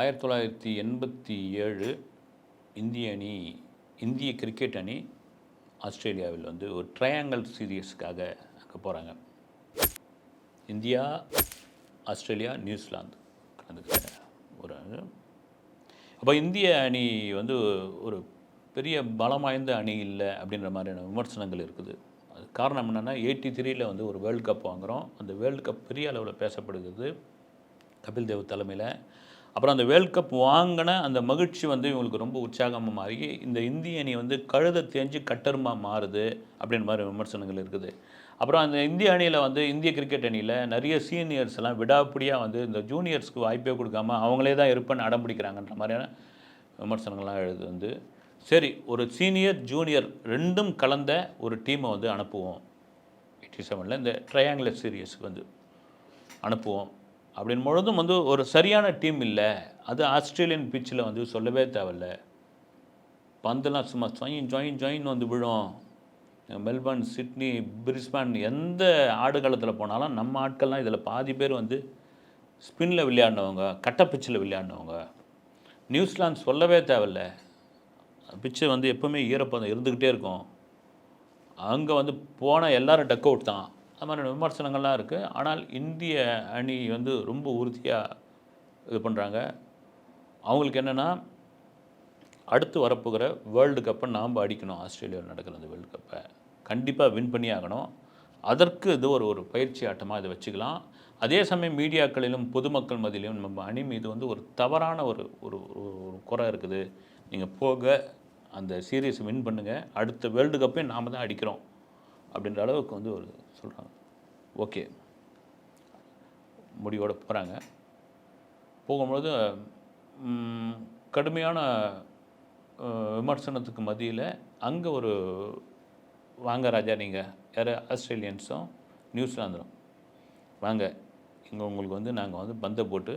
ஆயிரத்தி தொள்ளாயிரத்தி எண்பத்தி ஏழு இந்திய அணி இந்திய கிரிக்கெட் அணி ஆஸ்திரேலியாவில் வந்து ஒரு ட்ரையாங்கல் சீரியஸ்க்காக அங்கே போகிறாங்க இந்தியா ஆஸ்திரேலியா நியூசிலாந்து கலந்துக்கிற ஒரு அப்போ இந்திய அணி வந்து ஒரு பெரிய பலம் வாய்ந்த அணி இல்லை அப்படின்ற மாதிரியான விமர்சனங்கள் இருக்குது. அது காரணம் என்னென்னா எயிட்டி த்ரீயில் வந்து ஒரு வேர்ல்டு கப் வாங்குகிறோம் அந்த வேர்ல்டு கப் பெரிய அளவில் பேசப்படுகிறது கபில் தேவ் தலைமையில். அப்புறம் அந்த வேர்ல்ட் கப் வாங்கின அந்த மகிழ்ச்சி வந்து இவங்களுக்கு ரொம்ப உற்சாகமாக மாறி இந்த இந்திய அணி வந்து கழுத தேஞ்சு கட்டருமா மாறுது அப்படின்ற மாதிரி விமர்சனங்கள் இருக்குது. அப்புறம் அந்த இந்திய அணியில் வந்து இந்திய கிரிக்கெட் அணியில் நிறைய சீனியர்ஸ் எல்லாம் விடாப்பிடியாக வந்து இந்த ஜூனியர்ஸ்க்கு வாய்ப்பே கொடுக்காம அவங்களே தான் இருப்பேன்னு அடம் பிடிக்கிறாங்கன்ற மாதிரியான விமர்சனங்கள்லாம் எழுது வந்து. சரி ஒரு சீனியர் ஜூனியர் ரெண்டும் கலந்த ஒரு டீமை வந்து அனுப்புவோம். எயிட்டி செவனில் இந்த ட்ரையாங்குலர் சீரியஸ்க்கு வந்து அனுப்புவோம். அப்படின் பொழுதும் வந்து ஒரு சரியான டீம் இல்லை. அது ஆஸ்திரேலியன் பிச்சில் வந்து சொல்லவே தேவையில்ல பந்தெல்லாம் சும்மா ஜாயின் ஜொயின் ஜாயின் வந்து விழும். மெல்பர்ன் சிட்னி பிரிஸ்பான் எந்த ஆடுகளத்தில் போனாலும் நம்ம ஆட்கள்லாம் இதில் பாதி பேர் வந்து ஸ்பின்னில் விளையாடினவங்க கட்ட பிச்சில் விளையாடினவங்க. நியூசிலாந்து சொல்லவே தேவையில்ல பிச்சு வந்து எப்போவுமே ஈரப்பதம் இருந்துக்கிட்டே இருக்கும். அங்கே வந்து போன எல்லாரும் டக் அவுட் தான். அது விமர்சனங்கள்லாம் இருக்குது ஆனால் இந்திய அணி வந்து ரொம்ப உறுதியாக இது பண்ணுறாங்க அவங்களுக்கு என்னென்னா அடுத்து வரப்போகிற வேர்ல்டு கப்பை நாம் அடிக்கணும். ஆஸ்திரேலியாவில் நடக்கிற அந்த வேர்ல்டு கப்பை கண்டிப்பாக வின் பண்ணி ஆகணும். அதற்கு இது ஒரு ஒரு பயிற்சி ஆட்டமாக இதை வச்சுக்கலாம். அதே சமயம் மீடியாக்களிலும் பொதுமக்கள் மதியிலும் நம்ம அணி மீது வந்து ஒரு தவறான ஒரு ஒரு ஒரு- குறை இருக்குது. நீங்கள் போக அந்த சீரியஸை வின் பண்ணுங்கள் அடுத்த வேர்ல்டு கப்பையும் நாம் தான் அடிக்கிறோம். அப்படின்ற அளவுக்கு வந்து ஒரு சொல்கிறாங்க ஓகே. முடிவோடு போகிறாங்க போகும்பொழுது கடுமையான விமர்சனத்துக்கு மத்தியில் அங்கே ஒரு வாங்க ராஜா நீங்கள் யார்? ஆஸ்திரேலியன்ஸும் நியூசிலாந்தும். வாங்க. இங்கே உங்களுக்கு வந்து நாங்கள் வந்து பந்தை போட்டு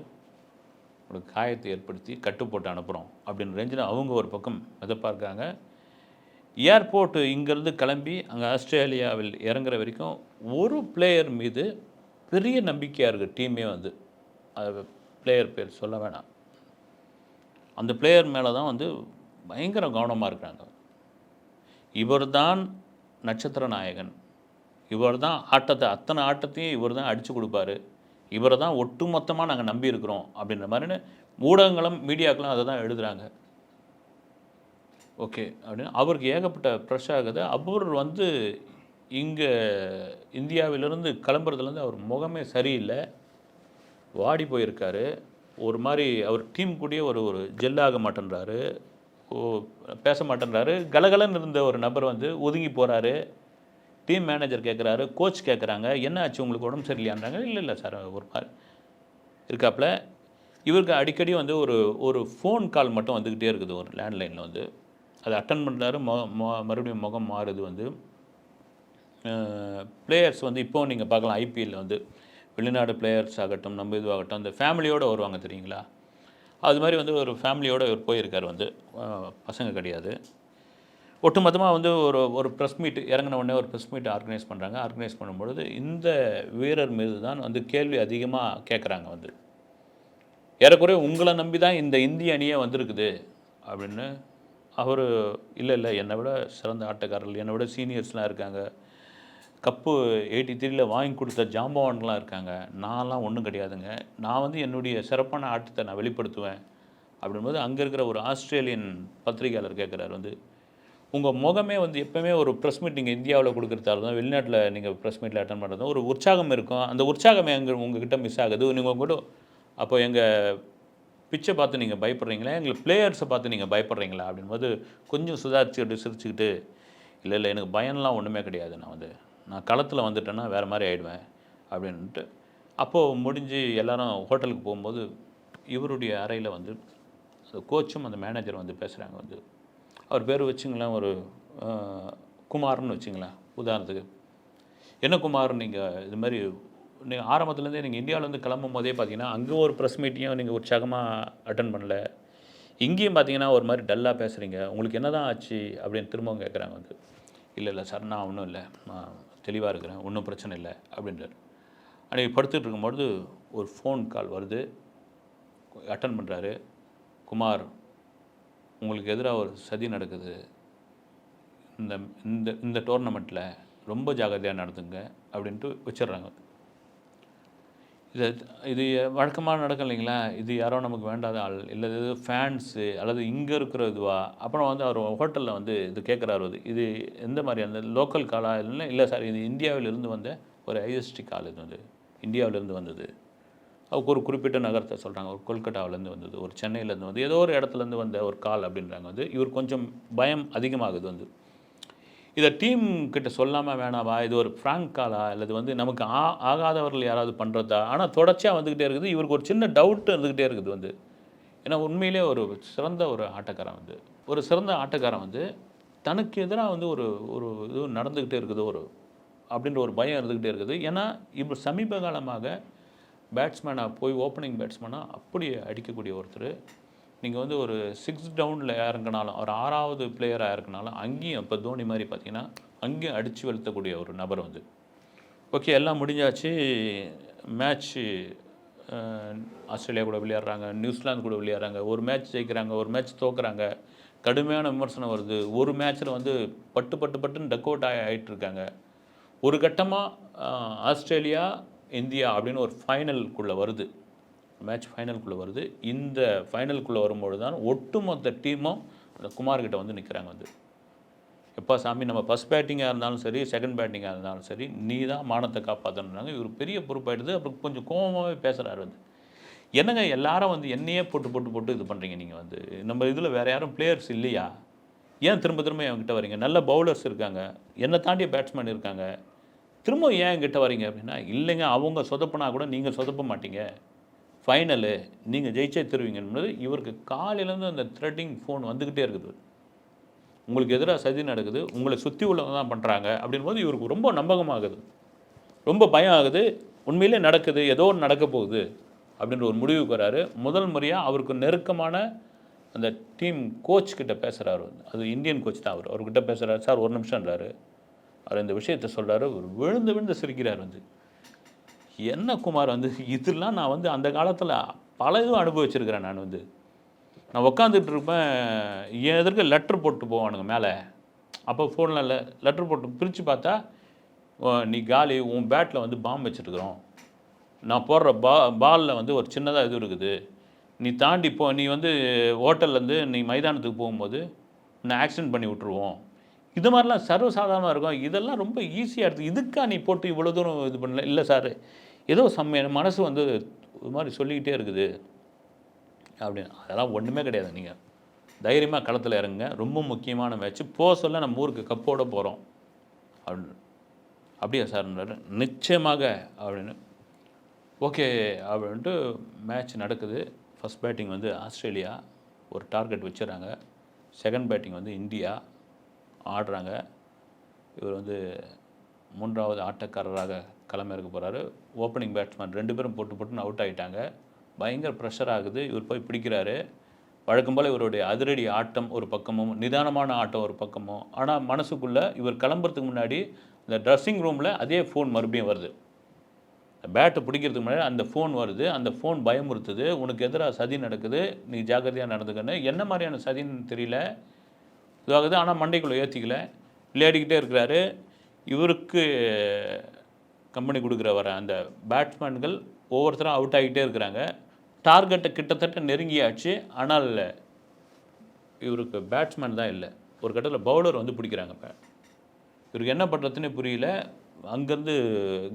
ஒரு காயத்தை ஏற்படுத்தி கட்டு போட்டு அனுப்புகிறோம் அப்படின்னு ரேஞ்சில் அவங்க ஒரு பக்கம் மிதப்பாக இருக்காங்க ஏர்போர்ட்டு இங்கேருந்து கிளம்பி அங்கே ஆஸ்திரேலியாவில் இறங்குற வரைக்கும் ஒரு பிளேயர் மீது பெரிய நம்பிக்கையாக இருக்குது டீமே வந்து அது பிளேயர் பேர் சொல்ல வேணாம். அந்த பிளேயர் மேலே தான் வந்து பயங்கர கவனமாக இருக்கிறாங்க. இவர் தான் நட்சத்திர நாயகன். இவர் தான் ஆட்டத்தை அத்தனை ஆட்டத்தையும் இவர் தான் அடித்து கொடுப்பாரு. இவரை தான் ஒட்டுமொத்தமாக நாங்கள் நம்பி இருக்கிறோம் அப்படின்ற மாதிரின்னு ஊடகங்களும் மீடியாக்களும் அதை தான் எழுதுகிறாங்க ஓகே அப்படின்னு. அவருக்கு ஏகப்பட்ட ப்ரெஷ் ஆகுது. அவர் வந்து இங்கே இந்தியாவிலிருந்து கிளம்புறதுலேருந்து அவர் முகமே சரியில்லை. வாடி போயிருக்காரு. ஒரு மாதிரி அவர் டீம் கூடயே ஒரு ஒரு ஜெல்லாக மாட்டேன்றாரு. ஓ பேச மாட்டேன்றாரு. கலகலன்னு இருந்த ஒரு நபர் வந்து ஒதுங்கி போகிறாரு டீம் மேனேஜர் கேட்குறாரு கோச் கேட்குறாங்க என்ன ஆச்சு? உங்களுக்கு உடம்பு சரியில்லையான்றாங்க. இல்லை இல்லை சார் ஒரு மாதிரி இருக்காப்புல. இவருக்கு அடிக்கடி வந்து ஒரு ஒரு ஃபோன் கால் மட்டும் வந்துக்கிட்டே இருக்குது. ஒரு லேண்ட்லைனில் வந்து. அதை அட்டன் பண்ணுறாரு மொ மொ- மறுபடியும் முகம் மாறுது வந்து. பிளேயர்ஸ் வந்து இப்போ நீங்கள் பார்க்கலாம் ஐபிஎல்ல வந்து வெளிநாடு பிளேயர்ஸ் ஆகட்டும் நம்ம இதுவாகட்டும் அந்த ஃபேமிலியோடு வருவாங்க தெரியுங்களா? அது மாதிரி வந்து ஒரு ஃபேமிலியோடு இவர் போயிருக்கார் வந்து. பசங்க கிடையாது. ஒட்டுமொத்தமாக வந்து ஒரு ஒரு ப்ரெஸ் மீட் இறங்கின உடனே ஒரு ப்ரெஸ் மீட் ஆர்கனைஸ் பண்ணுறாங்க ஆர்கனைஸ் பண்ணும்பொழுது இந்த வீரர் மீது தான் வந்து கேள்வி அதிகமாக கேட்குறாங்க வந்து. ஏறக்குறைய உங்களை நம்பி தான் இந்த இந்திய அணியே வந்திருக்குது அப்படின்னு அவர் இல்லை இல்லை என்னை விட சிறந்த ஆட்டக்காரர்கள் என்னை விட சீனியர்ஸ்லாம் இருக்காங்க. கப்பு எயிட்டி த்ரீல வாங்கி கொடுத்த ஜாம்பவான்லாம் இருக்காங்க. நான்லாம் ஒன்றும் கிடையாதுங்க. நான் வந்து என்னுடைய சிறப்பான ஆட்டத்தை நான் வெளிப்படுத்துவேன் அப்படின்போது அங்கே இருக்கிற ஒரு ஆஸ்திரேலியன் பத்திரிகையாளர் கேட்குறாரு வந்து உங்கள் முகமே வந்து எப்போவுமே ஒரு ப்ரெஸ் மீட் நீங்கள் இந்தியாவில் கொடுக்குறதால தான் வெளிநாட்டில் நீங்கள் ப்ரெஸ் மீட்டில் அட்டன் பண்ணுறது ஒரு உற்சாகம் இருக்கும். அந்த உற்சாகமே எங்கள் உங்ககிட்ட மிஸ் ஆகுது. நீங்கள் கூட அப்போ எங்கள் பிச்சை பார்த்து நீங்கள் பயப்படுறீங்களா? எங்களுக்கு பிளேயர்ஸை பார்த்து நீங்கள் பயப்படுறீங்களா? அப்படின்போது கொஞ்சம் சுதாரிச்சுக்கிட்டு சிரிச்சுக்கிட்டு இல்லை இல்லை எனக்கு பயம்லாம் ஒன்றுமே கிடையாது. நான் வந்து நான் களத்தில் வந்துட்டேன்னா வேறு மாதிரி ஆகிடுவேன் அப்படின்ட்டு அப்போது முடிஞ்சு எல்லோரும் ஹோட்டலுக்கு போகும்போது இவருடைய அறையில் வந்து அந்த கோச்சும் அந்த மேனேஜர் வந்து பேசுகிறாங்க வந்து அவர் பேர் வச்சுங்களேன் ஒரு குமார்னு வச்சுங்களேன். உதாரணத்துக்கு என்ன குமார்? நீங்கள் இது மாதிரி நீங்கள் ஆரம்பத்துலேருந்தே நீங்கள் இந்தியாவிலேருந்து கிளம்பும் போதே பார்த்தீங்கன்னா அங்கே ஒரு ப்ரெஸ் மீட்டையும் நீங்கள் உற்சாகமாக அட்டன் பண்ணல. இங்கேயும் பார்த்தீங்கன்னா ஒரு மாதிரி டல்லாக பேசுகிறீங்க உங்களுக்கு என்ன தான் ஆச்சு அப்படின்னு திரும்பவும் கேட்குறாங்க வந்து. இல்லை இல்லை சார் நான் ஒன்றும் இல்லை. நான் தெளிவாக இருக்கிறேன். ஒன்றும் பிரச்சனை இல்லை. அப்படின்றார். அன்றைக்கி படுத்துட்டு இருக்கும்பொழுது ஒரு ஃபோன் கால் வருது. அட்டன் பண்ணுறாரு குமார் உங்களுக்கு எதிராக ஒரு சதி நடக்குது. இந்த இந்த இந்த டோர்னமெண்ட்டில் ரொம்ப ஜாகிரதையாக நடத்துங்க அப்படின்ட்டு வச்சிடுறாங்க. இது இது வழக்கமாக நடக்கும் இல்லைங்களா? இது யாரோ நமக்கு வேண்டாத ஆள் இல்லை இது ஃபேன்ஸு அல்லது இங்கே இருக்கிற இதுவா? அப்புறம் வந்து அவர் ஹோட்டலில் வந்து இது கேட்குறாரு அது. இது எந்த மாதிரியான லோக்கல் காலா இல்லைன்னா இல்லை சார் இது இந்தியாவிலிருந்து வந்த ஒரு ஐஎஸ்டி கால் இது வந்து. இந்தியாவிலேருந்து வந்தது. அவருக்கு ஒரு குறிப்பிட்ட நகரத்தை சொல்கிறாங்க ஒரு கொல்கட்டாவிலேருந்து வந்தது. ஒரு சென்னையிலேருந்து வந்து ஏதோ ஒரு இடத்துலேருந்து வந்த ஒரு கால் அப்படின்றாங்க. வந்து இவர் கொஞ்சம் பயம் அதிகமாகுது வந்து. இதை டீம் கிட்ட சொல்லாமல் வேணாவா? இது ஒரு ஃப்ராங்க் காலா அல்லது வந்து நமக்கு ஆ ஆகாதவர்கள் யாராவது பண்ணுறதா ஆனால் தொடர்ச்சியாக வந்துக்கிட்டே இருக்குது. இவருக்கு ஒரு சின்ன டவுட் இருந்துக்கிட்டே இருக்குது வந்து. ஏன்னா உண்மையிலே ஒரு சிறந்த ஒரு ஆட்டக்காரன் வந்து. ஒரு சிறந்த ஆட்டக்காரன் வந்து தனக்கு எதிராக வந்து ஒரு ஒரு இது நடந்துக்கிட்டே இருக்குது ஒரு அப்படின்ற ஒரு பயம் இருந்துக்கிட்டே இருக்குது. ஏன்னா இப்போ சமீப காலமாக பேட்ஸ்மேனாக போய் ஓப்பனிங் பேட்ஸ்மேனாக அப்படி அடிக்கக்கூடிய ஒருத்தர். நீங்கள் வந்து ஒரு சிக்ஸ் டவுனில் இறங்கினாலும் ஒரு ஆறாவது பிளேயராக இறங்கினாலும் அங்கேயும் இப்போ தோனி மாதிரி பார்த்தீங்கன்னா அங்கேயும் அடித்து வெளுத்தக்கூடிய ஒரு நபர் வந்து. ஓகே எல்லாம் முடிஞ்சாச்சு. மேட்ச்சு ஆஸ்திரேலியா கூட விளையாடுறாங்க நியூசிலாந்து கூட விளையாடுறாங்க. ஒரு மேட்ச் ஜெயிக்கிறாங்க ஒரு மேட்ச் தோக்குறாங்க. கடுமையான விமர்சனம் வருது. ஒரு மேட்ச்சில் வந்து பட்டு பட்டு பட்டுன்னு டக் அவுட் ஆகி ஆகிட்டு இருக்காங்க. ஒரு கட்டமாக ஆஸ்திரேலியா இந்தியா அப்படின்னு ஒரு ஃபைனலுக்குள்ளே வருது. மேட்ச் ஃபைனலுக்குள்ளே வருது. இந்த ஃபைனலுக்குள்ளே வரும்பொழுது தான் ஒட்டுமொத்த டீமும் அந்த குமார்கிட்ட வந்து நிற்கிறாங்க வந்து. எப்பா சாமி நம்ம ஃபஸ்ட் பேட்டிங்காக இருந்தாலும் சரி செகண்ட் பேட்டிங்காக இருந்தாலும் சரி நீ தான் மானத்தை காப்பாற்றணுன்றாங்க இவர் பெரிய பொறுப்பாயிடுது. அப்புறம் கொஞ்சம் கோபமாகவே பேசுகிறாரு வந்து. என்னங்க எல்லாரும் வந்து என்னையே போட்டு போட்டு போட்டு இது பண்ணுறீங்க நீங்கள் வந்து? நம்ம இதில் வேறு யாரும் பிளேயர்ஸ் இல்லையா? ஏன் திரும்ப திரும்ப என்கிட்ட வரீங்க? நல்ல பவுலர்ஸ் இருக்காங்க. என்னை தாண்டிய பேட்ஸ்மேன் இருக்காங்க. திரும்ப ஏன் என்கிட்ட வரீங்க அப்படின்னா இல்லைங்க அவங்க சொதப்புனா கூட நீங்கள் சொதப்ப மாட்டீங்க. ஃபைனலு நீங்கள் ஜெயிச்சே தருவீங்கன்றது இவருக்கு காலையிலேருந்து அந்த த்ரெட்டிங் ஃபோன் வந்துக்கிட்டே இருக்குது. உங்களுக்கு எதிராக சதி நடக்குது உங்களை சுற்றி உள்ளவங்க தான் பண்ணுறாங்க அப்படின்போது இவருக்கு ரொம்ப நம்பகமாகுது. ரொம்ப பயம் ஆகுது உண்மையிலே நடக்குது ஏதோ ஒன்று நடக்க போகுது அப்படின்ற ஒரு முடிவுக்கு வராரு. முதல் முறையாக அவருக்கு நெருக்கமான அந்த டீம் கோச் கிட்ட பேசுகிறாரு அது இந்தியன் கோச் தான் அவர். அவர்கிட்ட பேசுகிறாரு சார் ஒரு நிமிஷம்ன்றாரு. அவர் இந்த விஷயத்த சொல்கிறாரு ஒரு விழுந்து விழுந்து சிரிக்கிறார் வந்து. என்ன குமார் வந்து இதெல்லாம் நான் வந்து அந்த காலத்தில் பல இதுவும் அனுபவிச்சிருக்கிறேன் நான் வந்து. நான் உட்காந்துட்டு இருப்பேன் என் எதற்கு லெட்ரு போட்டு போவானுங்க மேலே. அப்போ ஃபோனில் லெட்ரு போட்டு பிரித்து பார்த்தா "ஓ, நீ காலி உன் பேட்டில் வந்து பாம்பு வச்சுருக்குறோம். நான் போடுற பா பாலில் வந்து ஒரு சின்னதாக இது இருக்குது. நீ தாண்டி போ நீ வந்து ஹோட்டல்லேருந்து நீ மைதானத்துக்கு போகும்போது நான் ஆக்சிடென்ட் பண்ணி விட்ருவோம் இது மாதிரிலாம் சர்வசாதாரணமாக இருக்கும். இதெல்லாம் ரொம்ப ஈஸியாக இருக்குது இதுக்கா நீ போட்டு இவ்வளோ தூரம் இது பண்ணல? இல்லை சார். ஏதோ செம்ம மனசு வந்து இது மாதிரி சொல்லிக்கிட்டே இருக்குது. அப்படின்னு. அதெல்லாம் ஒன்றுமே கிடையாது. நீங்கள் தைரியமாக களத்தில் இறங்குங்க. ரொம்ப முக்கியமான மேட்ச்சு போக சொல்ல நம்ம ஊருக்கு கப்போட போகிறோம் அப்படின்னு. அப்படியா சார்ன்றாரு நிச்சயமாக. அப்படின்னு. ஓகே. அப்படின்ட்டு மேட்ச் நடக்குது. ஃபஸ்ட் பேட்டிங் வந்து ஆஸ்திரேலியா. ஒரு டார்கெட் வச்சுறாங்க செகண்ட் பேட்டிங் வந்து இந்தியா. ஆடுறாங்க. இவர் வந்து மூன்றாவது ஆட்டக்காரராக களமிறக்க போகிறாரு ஓப்பனிங் பேட்ஸ்மேன் ரெண்டு பேரும் போட்டு போட்டுன்னு அவுட் ஆகிட்டாங்க பயங்கர ப்ரெஷர் ஆகுது. இவர் போய் பிடிக்கிறாரு. வழக்கம் போல் இவருடைய அதிரடி ஆட்டம் ஒரு பக்கமும் நிதானமான ஆட்டம் ஒரு பக்கமும். ஆனால் மனசுக்குள்ளே இவர் கிளம்புறதுக்கு முன்னாடி இந்த ட்ரெஸ்ஸிங் ரூமில் அதே ஃபோன் மறுபடியும் வருது. பேட்டை பிடிக்கிறதுக்கு முன்னாடி அந்த ஃபோன் வருது. அந்த ஃபோன் பயமுறுத்துது. உனக்கு எதிராக சதி நடக்குது. நீ ஜாக்கிரதையாக நடந்துக்கன்னு. என்ன மாதிரியான சதின்னு தெரியல. இதாகுது ஆனால் மண்டைக்குள்ளே ஏற்றிக்கல விளையாடிக்கிட்டே இருக்கிறாரு. இவருக்கு கம்பெனி கொடுக்குற வர அந்த பேட்ஸ்மேன்கள் ஒவ்வொருத்தரும் அவுட் ஆகிட்டே இருக்கிறாங்க. டார்கெட்டை கிட்டத்தட்ட நெருங்கியாச்சு. ஆனால் இவருக்கு பேட்ஸ்மேன் தான் இல்லை. ஒரு கட்டத்தில் பவுலர் வந்து பிடிக்கிறாங்க இப்போ. இவருக்கு என்ன பண்ணுறதுன்னு புரியல. அங்கேருந்து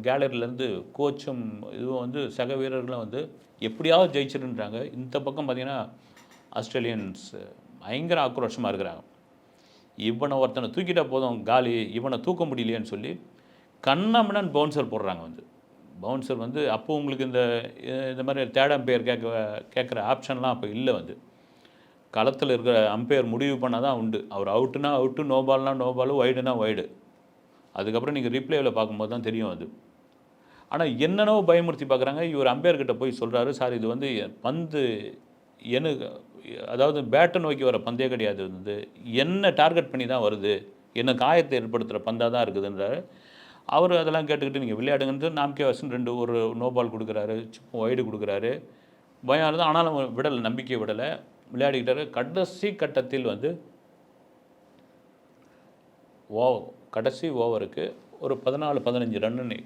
கேலரியிலேருந்து கோச்சும் இதுவும் வந்து சக வீரர்களும் வந்து எப்படியாவது ஜெயிச்சிருன்றாங்க. இந்த பக்கம் பார்த்தீங்கன்னா ஆஸ்திரேலியன்ஸ் பயங்கர ஆக்ரோஷமாக இருக்கிறாங்க. இவனை ஒருத்தனை தூக்கிட்டால் போதும் காலி. இவனை தூக்க முடியலையேன்னு சொல்லி கண்ணாமண்ணன் பவுன்சர் போடுறாங்க வந்து. பவுன்சர் வந்து அப்போ உங்களுக்கு இந்த இந்த மாதிரி தேர்ட் அம்பையர் கேட்க கேட்குற ஆப்ஷன்லாம் அப்போ இல்லை வந்து. களத்தில் இருக்கிற அம்பையர் முடிவு பண்ணால் தான் உண்டு. அவர் அவுட்டுனா அவுட்டு நோ பால்னா நோ பால் ஒய்டுனா ஒய்டு அதுக்கப்புறம் நீங்கள் ரிப்ளேவில் பார்க்கும்போது தான் தெரியும் அது. ஆனால் என்னென்னவோ பயமுறுத்தி பார்க்குறாங்க. இவர் அம்பையர்கிட்ட போய் சொல்கிறாரு சார் இது வந்து பந்து எனு அதாவது பேட்டை நோக்கி வர பந்தே கிடையாது. வந்து என்ன டார்கெட் பண்ணி தான் வருது? என்ன காயத்தை ஏற்படுத்துகிற பந்தாக தான் இருக்குதுன்றாரு. அவர் அதெல்லாம் கேட்டுக்கிட்டு நீங்கள் விளையாடுங்கிறது நாம்கே வசன் ரெண்டு ஒரு நோ பால் கொடுக்குறாரு ஒய்டு கொடுக்குறாரு. பயம் இருந்தது ஆனாலும் விடலை நம்பிக்கை விடலை. விளையாடிக்கிட்டாரு. கடைசி கட்டத்தில் வந்து ஓ கடைசி ஓவருக்கு ஒரு பதினாலு பதினஞ்சு ரன்னு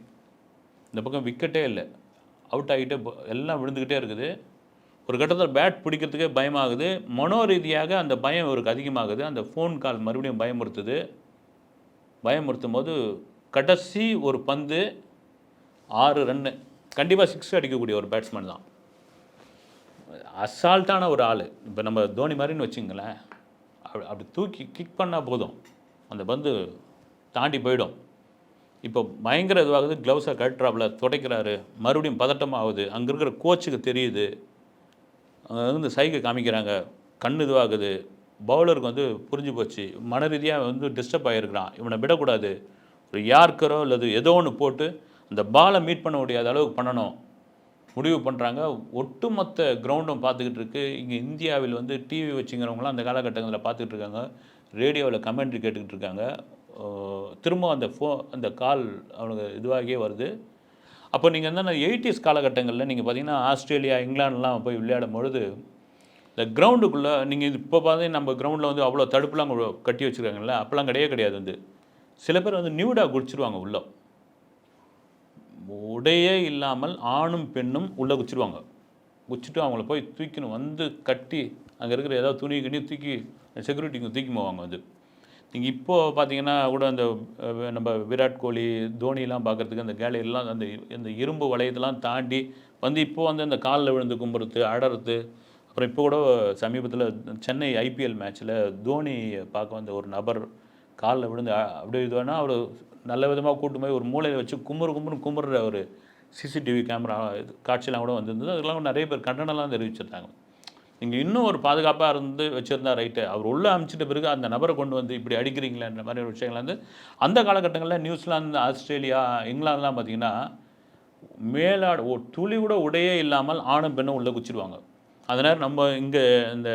இந்த பக்கம் விக்கெட்டே இல்லை. அவுட் ஆகிட்டு எல்லாம் விழுந்துக்கிட்டே இருக்குது. ஒரு கட்டத்தில் பேட் பிடிக்கிறதுக்கே பயமாகுது. மனோ ரீதியாக அந்த பயம் இவருக்கு அதிகமாகுது. அந்த ஃபோன் கால் மறுபடியும் பயமுறுத்துது. பயமுறுத்தும் போது கடைசி ஒரு பந்து ஆறு ரன்னு கண்டிப்பாக சிக்ஸ் அடிக்கக்கூடிய ஒரு பேட்ஸ்மேன் தான். அசால்ட்டான ஒரு ஆள். இப்போ நம்ம தோனி மாதிரின்னு வச்சுங்களேன் அப்படி அப்படி தூக்கி கிக் பண்ணால் போதும். அந்த பந்து தாண்டி போயிடும். இப்போ பயங்கர இதுவாகுது. க்ளவுஸை கட்டுறாப்புல துடைக்கிறாரு. மறுபடியும் பதட்டமாகுது அங்கே இருக்கிற கோச்சுக்கு தெரியுது. அங்கே வந்து சைகை காமிக்கிறாங்க. கண் இதுவாகுது. பவுலருக்கு வந்து புரிஞ்சு போச்சு. மன ரீதியாக வந்து டிஸ்டர்ப் ஆகிருக்கிறான் இவனை விடக்கூடாது. ஒரு யார்க்கரோ அல்லது ஏதோ ஒன்று போட்டு அந்த பாலை மீட் பண்ண முடியாத அளவுக்கு பண்ணணும். முடிவு பண்ணுறாங்க ஒட்டுமொத்த கிரவுண்டும் பார்த்துக்கிட்டு இருக்கு. இங்கே இந்தியாவில் வந்து டிவி வச்சுங்கிறவங்களாம் அந்த காலகட்டங்களில் பார்த்துக்கிட்டு இருக்காங்க. ரேடியோவில் கமெண்ட்ரி கேட்டுக்கிட்டு இருக்காங்க. திரும்ப அந்த ஃபோ அந்த கால் அவனுக்கு இதுவாகியே வருது. அப்போ நீங்கள் என்னென்ன எயிட்டிஸ் காலகட்டங்களில் நீங்கள் பார்த்தீங்கன்னா ஆஸ்திரேலியா இங்கிலாந்துலாம் போய் விளையாடும் பொழுது இந்த கிரவுண்டுக்குள்ளே நீங்கள் இப்போ பார்த்தீங்கன்னா நம்ம கிரவுண்டில் வந்து அவ்வளோ தடுப்புலாம் கட்டி வச்சுருக்காங்கல்ல? அப்போல்லாம் கிடையவே கிடையாது வந்து. சில பேர் வந்து நியூடாக குடிச்சிருவாங்க உள்ளே. உடையே இல்லாமல் ஆணும் பெண்ணும் உள்ளே குச்சிடுவாங்க குச்சிட்டு அவங்கள போய் தூக்கின்னு வந்து கட்டி அங்கே இருக்கிற ஏதாவது துணி கிணி தூக்கி செக்யூரிட்டிங்க தூக்கி போவாங்க வந்து நீங்கள் இப்போ பார்த்தீங்கன்னா கூட அந்த நம்ம விராட் கோலி தோனிலாம் பார்க்குறதுக்கு அந்த கேலரிலாம் அந்த இந்த இரும்பு வளையத்தெல்லாம் தாண்டி வந்து இப்போது வந்து அந்த காலில் விழுந்து கும்புறது அடறது. அப்புறம் இப்போ கூட சமீபத்தில் சென்னை ஐபிஎல் மேட்ச்சில் தோனி பார்க்க வந்த ஒரு நபர் காலில் விழுந்து அப்படி அப்படியே அவர் நல்ல விதமாக கூட்டு போய் ஒரு மூலையில் வச்சு கும்புறு கும்புறு கும்புற ஒரு சிசிடிவி கேமரா இது காட்சியெல்லாம் கூட வந்திருந்தது. அதெல்லாம் நிறைய பேர் கண்டனம்லாம் தெரிவிச்சிருந்தாங்க. நீங்கள் இன்னும் ஒரு பாதுகாப்பாக இருந்து வச்சுருந்தா ரைட்டு. அவர் உள்ளே அமைச்சிட்ட பிறகு அந்த நபரை கொண்டு வந்து இப்படி அடிக்கிறீங்களேன்ற மாதிரி ஒரு விஷயங்கள் வந்து அந்த காலகட்டங்களில் நியூசிலாந்து ஆஸ்திரேலியா இங்கிலாந்துலாம் பார்த்தீங்கன்னா மேலாடு ஓ துளி கூட உடையே இல்லாமல் ஆணும் பெண்ணும் உள்ளே குச்சிடுவாங்க. அதனால் நம்ம இங்கே இந்த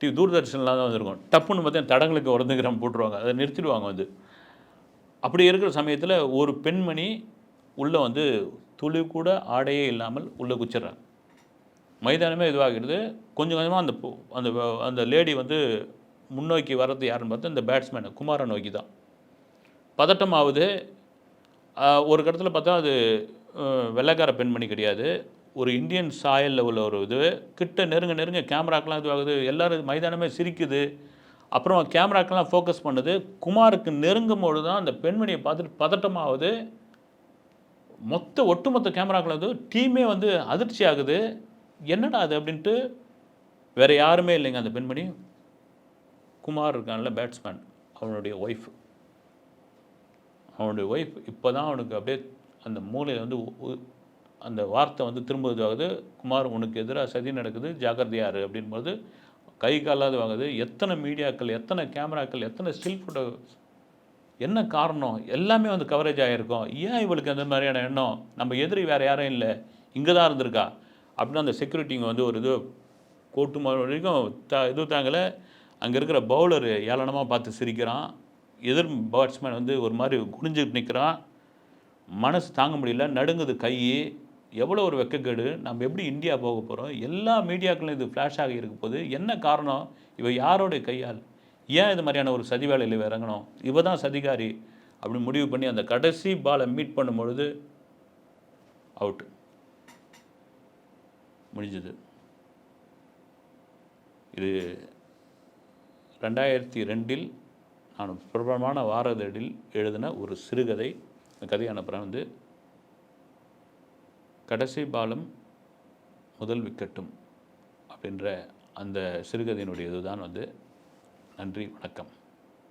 டி தூர்தர்ஷன்லாம் தான் வந்திருக்கும். டப்புன்னு பார்த்தீங்கன்னா தடங்களுக்கு உறந்துக்கிறோம் போட்டுருவாங்க. அதை நிறுத்திடுவாங்க வந்து. அப்படி இருக்கிற சமயத்தில் ஒரு பெண்மணி உள்ளே வந்து துளி கூட ஆடையே இல்லாமல் உள்ளே குச்சிடுறாங்க. மைதானமே இதுவாகிறது. கொஞ்சம் கொஞ்சமாக அந்த அந்த அந்த லேடி வந்து முன்னோக்கி வர்றது யாருன்னு பார்த்தா இந்த பேட்ஸ்மேன் குமாரை நோக்கி தான். பதட்டமாகுது ஒரு கட்டத்தில் பார்த்தா அது வெள்ளைக்கார பெண்மணி கிடையாது. ஒரு இந்தியன் சாயலில் உள்ள ஒரு இது கிட்ட நெருங்க நெருங்க கேமராக்கெலாம் இதுவாகுது எல்லோரும் மைதானமே சிரிக்குது. அப்புறம் கேமராக்கெல்லாம் ஃபோக்கஸ் பண்ணுது. குமாருக்கு நெருங்கும் பொழுது தான் அந்த பெண்மணியை பார்த்துட்டு பதட்டமாகுது. மொத்த ஒட்டுமொத்த கேமராக்கள் வந்து டீமே வந்து அதிர்ச்சி ஆகுது. என்னடா அது அப்படின்ட்டு வேற யாருமே இல்லைங்க அந்த பெண்மணி. குமார் இருக்கான்ல பேட்ஸ்மேன் அவனுடைய ஒய்ஃப் அவனுடைய ஒய்ஃப் இப்போ தான் அவனுக்கு அப்படியே அந்த மூலையில் வந்து அந்த வார்த்தை வந்து திரும்ப இதுவாகுது குமார் உனக்கு எதிராக சதி நடக்குது ஜாக்கிரதையாரு அப்படின்போது கை காலாது வாங்குது. எத்தனை மீடியாக்கள் எத்தனை கேமராக்கள் எத்தனை ஸ்டில் ஃபோட்டோ என்ன காரணம்? எல்லாமே வந்து கவரேஜ் ஆகிருக்கும் ஏன் இவளுக்கு அந்த மாதிரியான எண்ணம்? நம்ம எதிரி வேறு யாரும் இல்லை. இங்கே தான் இருந்திருக்கா? அப்படின்னு அந்த செக்யூரிட்டிங்க வந்து ஒரு இது கோட்டு வரைக்கும் த இது தாங்கலை. அங்கே இருக்கிற பவுலர் ஏளனமாக பார்த்து சிரிக்கிறான். எதிர் பேட்ஸ்மேன் வந்து ஒரு மாதிரி குனிஞ்சுட்டு நிற்கிறான் மனசு தாங்க முடியல. நடுங்குது கை. எவ்வளோ ஒரு வெக்கக்கேடு நம்ம எப்படி இந்தியா போக போகிறோம் எல்லா மீடியாக்களும் இது ஃப்ளாஷ் ஆகி இருக்க போது என்ன காரணம்? இவ யாரோடைய கையால்? ஏன் இது மாதிரியான ஒரு சதி வேலையில் இவ இறங்கணும்? இவ தான் சதிகாரி அப்படின்னு முடிவு பண்ணி அந்த கடைசி பாலை மீட் பண்ணும் பொழுது அவுட்டு முடிஞ்சது. இது ரெண்டாயிரத்தி ரெண்டில் நான் பிரபலமான வாரதடில் எழுதின ஒரு சிறுகதை. இந்த கதையான அனுப்புகிறேன் வந்து கடைசி பாலம் முதல் விக்கெட்டும் அப்படின்ற அந்த சிறுகதையினுடைய இதுதான் வந்து. நன்றி வணக்கம்.